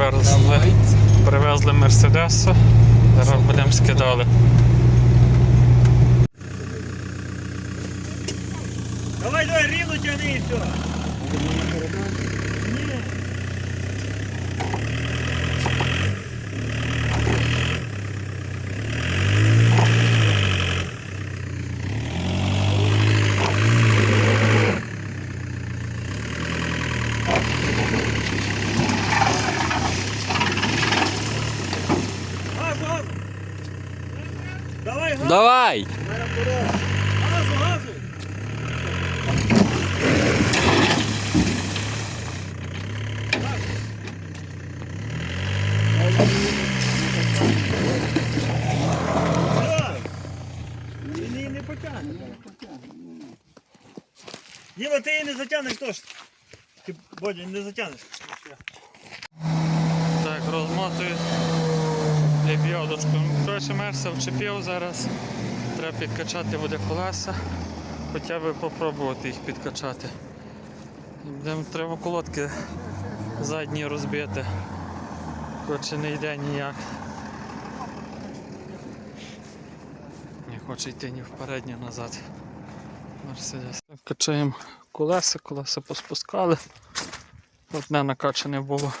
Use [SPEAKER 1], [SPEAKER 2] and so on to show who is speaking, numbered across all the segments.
[SPEAKER 1] Привезли, привезли Мерседеса. Зараз будемо скидали.
[SPEAKER 2] Давай, давай, рівно тяни і все. Газу, газу. Давай, газу,
[SPEAKER 3] Давай!
[SPEAKER 2] газу, газу. Все. Він її не потягне. Діма, ти її не затягнеш теж. Ти, Бодя, не затягнеш.
[SPEAKER 1] Так, розмотую лебідочку. Коротше, мерса вчепив зараз. Треба підкачати буде колеса. Хоча б попробувати їх підкачати. Будемо, треба колодки задні розбити. Коротше, не йде ніяк. Не хоче йти ні вперед, ні назад. Мерседес. Качаємо колеса, колеса поспускали. Одне накачане було.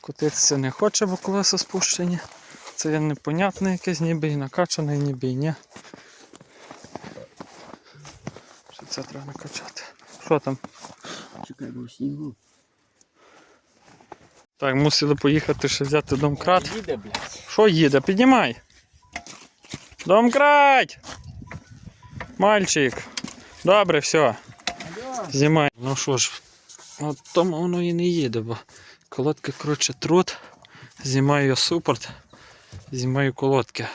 [SPEAKER 1] Котитися не хоче, бо колеса спущені. Це є непонятне якесь, ніби і накачане, ніби і ні. Що це треба накачати? Що там?
[SPEAKER 3] Чекай, бо снігу.
[SPEAKER 1] Так, мусили поїхати ще взяти домкрат.
[SPEAKER 3] Їде, блядь.
[SPEAKER 1] Що їде? Піднімай! Домкрат! Мальчик! Добре, все. Знімай. Ну що ж, от тому воно і не їде, бо колодки, коротше, труд. Знімаю супорт, знімаю колодки.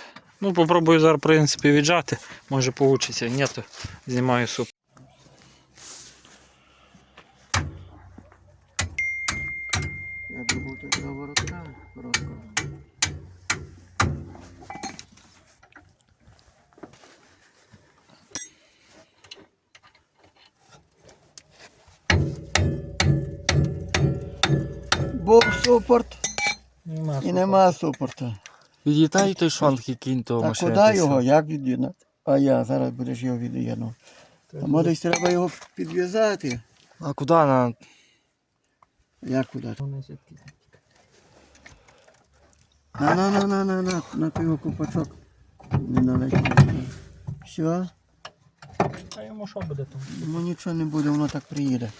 [SPEAKER 1] Ну, попробую зараз, в принципі, віджати. Може вийде. Ні, то знімаю супорт.
[SPEAKER 3] Я думав, тут на воротка розклав.
[SPEAKER 4] Був супорт
[SPEAKER 1] Нема
[SPEAKER 4] і нема супорта.
[SPEAKER 3] Від'їтай той шванг і кінь того
[SPEAKER 4] А куди його? Як від'єднати? А я зараз будеш його від'єднувати. А може десь треба його підв'язати.
[SPEAKER 3] А куди на...
[SPEAKER 4] Як куди? На, на, на, на, на, на, на той його купачок. Не налетить. Все,
[SPEAKER 1] А йому що буде там?
[SPEAKER 4] йому нічого не буде, воно так приїде.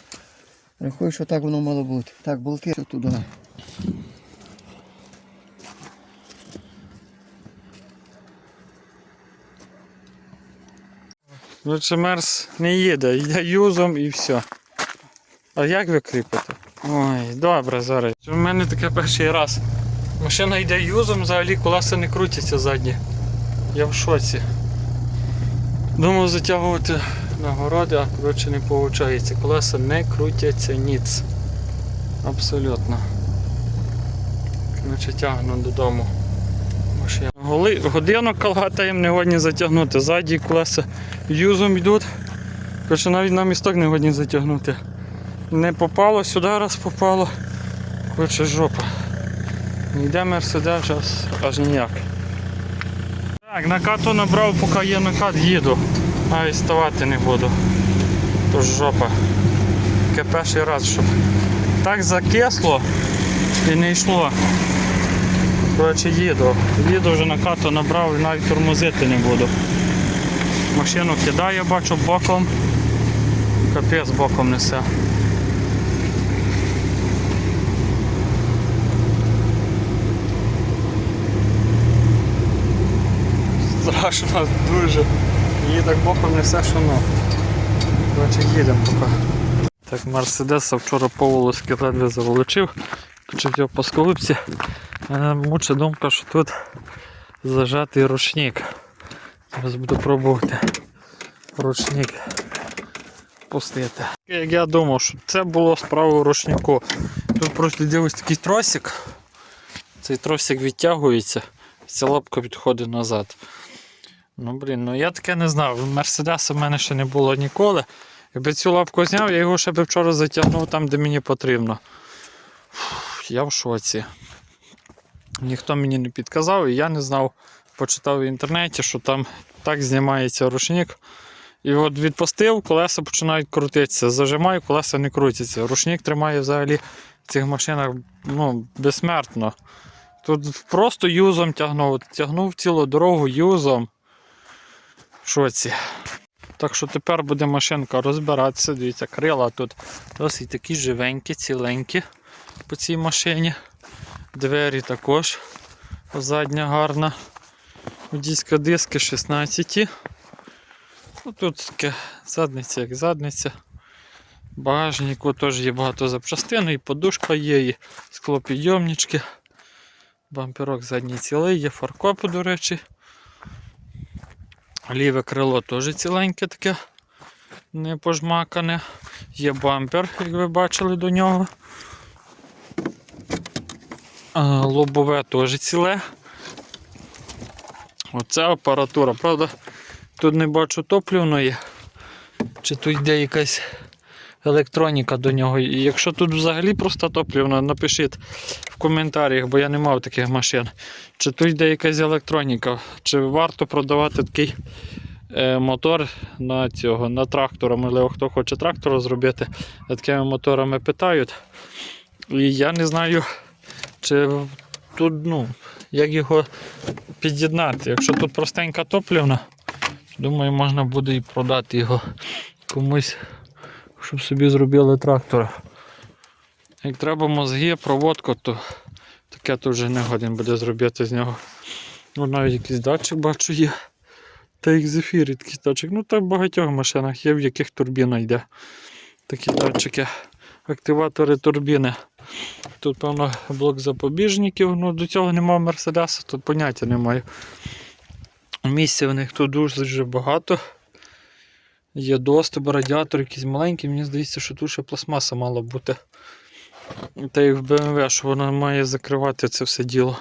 [SPEAKER 4] Рахуй, що так воно мало бути. Так, болти туди.
[SPEAKER 1] Лучше мерз не їде, йде юзом і все. А як ви кріпите? Ой, добре зараз. У мене таке перший раз. Машина йде юзом, взагалі колеса не крутяться задні. Я в шоці. Думав затягувати на городи, а коротше не виходить. Колеса не крутяться ніц. Абсолютно. Коротше тягну додому. Машину. Годину калгатаєм не годні затягнути. Ззаді колеса юзом йдуть. Коротше, навіть на місток не годні затягнути. Не попало, сюди раз попало. Коротше, жопа. Не йде мерседес аж, ніяк. Так, накату набрав, поки є накат, їду. Навіть ставати не буду. Тож жопа. Таке перший раз, щоб так закисло і не йшло. Коротше, їду. Їду вже накату набрав і навіть тормозити не буду. Машину кидаю, бачу боком. Капець боком несе. Страшно дуже. Її так боком несе, що ну. Коротше, їдемо поки. Так, Мерседеса вчора по волоски ледве заволочив, його по сколипці. Мене муча думка, що тут зажатий ручник. Зараз буду пробувати ручник пустити. Як я думав, що це було справа ручнику. Тут прослідив ось такий тросик. Цей тросик відтягується, ця лапка відходить назад. Ну блін, ну я таке не знав. Мерседеса в мене ще не було ніколи. Якби цю лапку зняв, я його ще би вчора затягнув там, де мені потрібно. Я в шоці. Ніхто мені не підказав, і я не знав, почитав в інтернеті, що там так знімається рушник. І от відпустив, колеса починають крутитися. Зажимаю, колеса не крутяться. Рушник тримає взагалі в цих машинах ну, безсмертно. Тут просто юзом тягнув. Тягнув цілу дорогу юзом. Шоці. Так що тепер буде машинка розбиратися. Дивіться, крила тут досить такі живенькі, ціленькі по цій машині. Двері також задня гарна. Водійська диски 16. Ну, тут таке задниця як задниця. Багажнику теж є багато запчастин, і подушка є, і склопідйомнички. Бамперок задній цілий, є фаркопи, до речі. Ліве крило теж ціленьке таке, не пожмакане. Є бампер, як ви бачили до нього. Лобове теж ціле. Оце апаратура. Правда, тут не бачу топлівної. Чи тут йде якась електроніка до нього. Якщо тут взагалі просто топлівна, напишіть в коментарях, бо я не мав таких машин. Чи тут йде якась електроніка, чи варто продавати такий е, мотор на цього, на трактора. Можливо, хто хоче трактора зробити, такими моторами питають. І я не знаю, чи тут, ну, як його під'єднати. Якщо тут простенька топлівна, думаю, можна буде і продати його комусь, щоб собі зробили трактора. Як треба мозги, проводку, то таке то вже не годен буде зробити з нього. Ну, навіть якийсь датчик бачу є. Та як зефір, такий датчик. Ну так в багатьох машинах є, в яких турбіна йде. Такі датчики. Активатори турбіни. Тут, певно, блок запобіжників. Ну, до цього немає Мерседеса, тут поняття немає. Місця в них тут дуже багато. Є доступ, радіатор якийсь маленький. Мені здається, що тут ще пластмаса мала бути. Та як в BMW, що вона має закривати це все діло.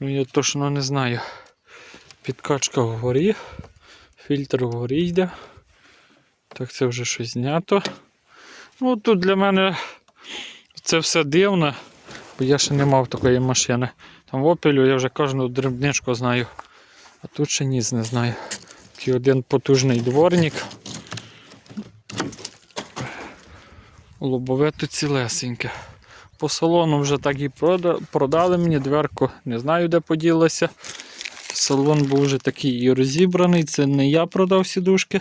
[SPEAKER 1] Ну я точно не знаю. Підкачка вгорі. Фільтр вгорі йде. Так, це вже щось знято. Ну тут для мене це все дивно, бо я ще не мав такої машини. Там в опелю я вже кожну дрібничку знаю. А тут ще ніц не знаю. Такий один потужний дворник. Лобове тут цілесеньке. По салону вже так і продали мені дверку, не знаю де поділася. Салон був вже такий і розібраний, це не я продав сідушки.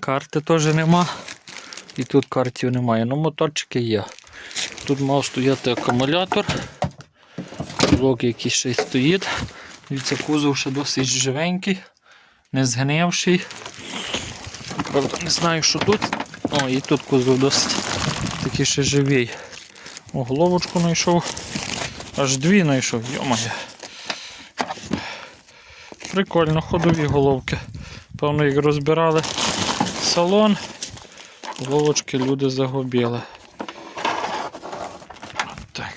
[SPEAKER 1] Карти теж нема. І тут картів немає. Ну моторчики є. Тут мав стояти акумулятор. Блок якийсь ще й стоїть. Дивіться, кузов ще досить живенький, не згнивший. Правда, не знаю, що тут. О, і тут кузов досить такий ще живий. О, головочку знайшов. Аж дві знайшов, йомає. Прикольно, ходові головки. Певно, як розбирали салон, головочки люди загубили. Так.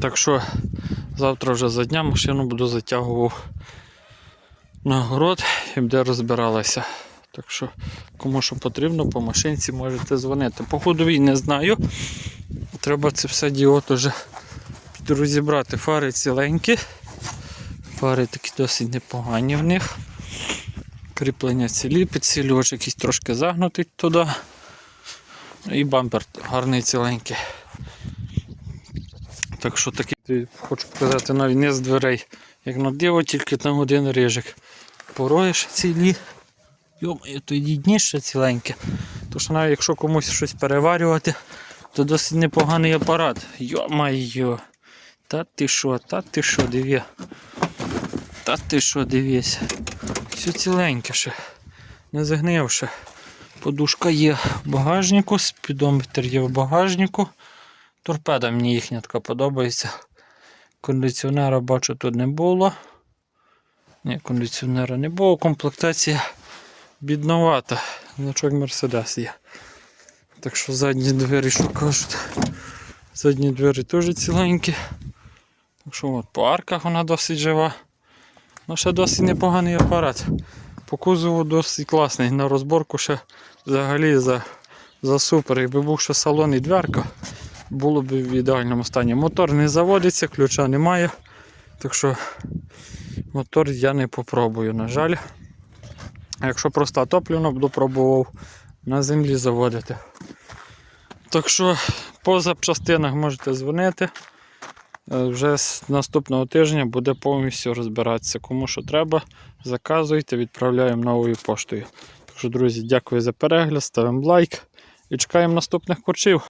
[SPEAKER 1] Так що завтра вже за дня машину буду затягував на город і буде розбиралася. Так що, кому що потрібно, по машинці можете дзвонити. По ходовій не знаю. Треба це все діло вже розібрати. Фари ціленькі. Фари такі досить непогані в них. Кріплення цілі, підсилювач якийсь трошки загнутий туди. І бампер гарний ціленький. Так що такий, хочу показати навіть не з дверей, як на диво, тільки там один рижик. Пороги ще цілі. Йомає, то й дні ще ціленькі. Тож навіть якщо комусь щось переварювати, то досить непоганий апарат. Йо-майо. Та ти що, та ти що, диві. Та ти що, дивись. Все ціленьке ще. Не загнивши. Подушка є в багажнику, спідометр є в багажнику. Торпеда мені їхня така подобається. Кондиціонера бачу тут не було. Ні, кондиціонера не було. Комплектація бідновата. Значок Мерседес є. Так що задні двері, що кажуть. Задні двері теж ціленькі. Так що от по арках вона досить жива. Ну ще досить непоганий апарат. По кузову досить класний. На розборку ще взагалі за, за супер. Якби був ще салон і дверка, було б в ідеальному стані. Мотор не заводиться, ключа немає. Так що мотор я не попробую, на жаль. Якщо просто топлівно буду пробував на землі заводити. Так що по запчастинах можете дзвонити. Е, Вже з наступного тижня буде повністю розбиратися. Кому що треба, заказуйте, відправляємо новою поштою. Так друзі, дякую за перегляд, ставимо лайк і чекаємо наступних курчів.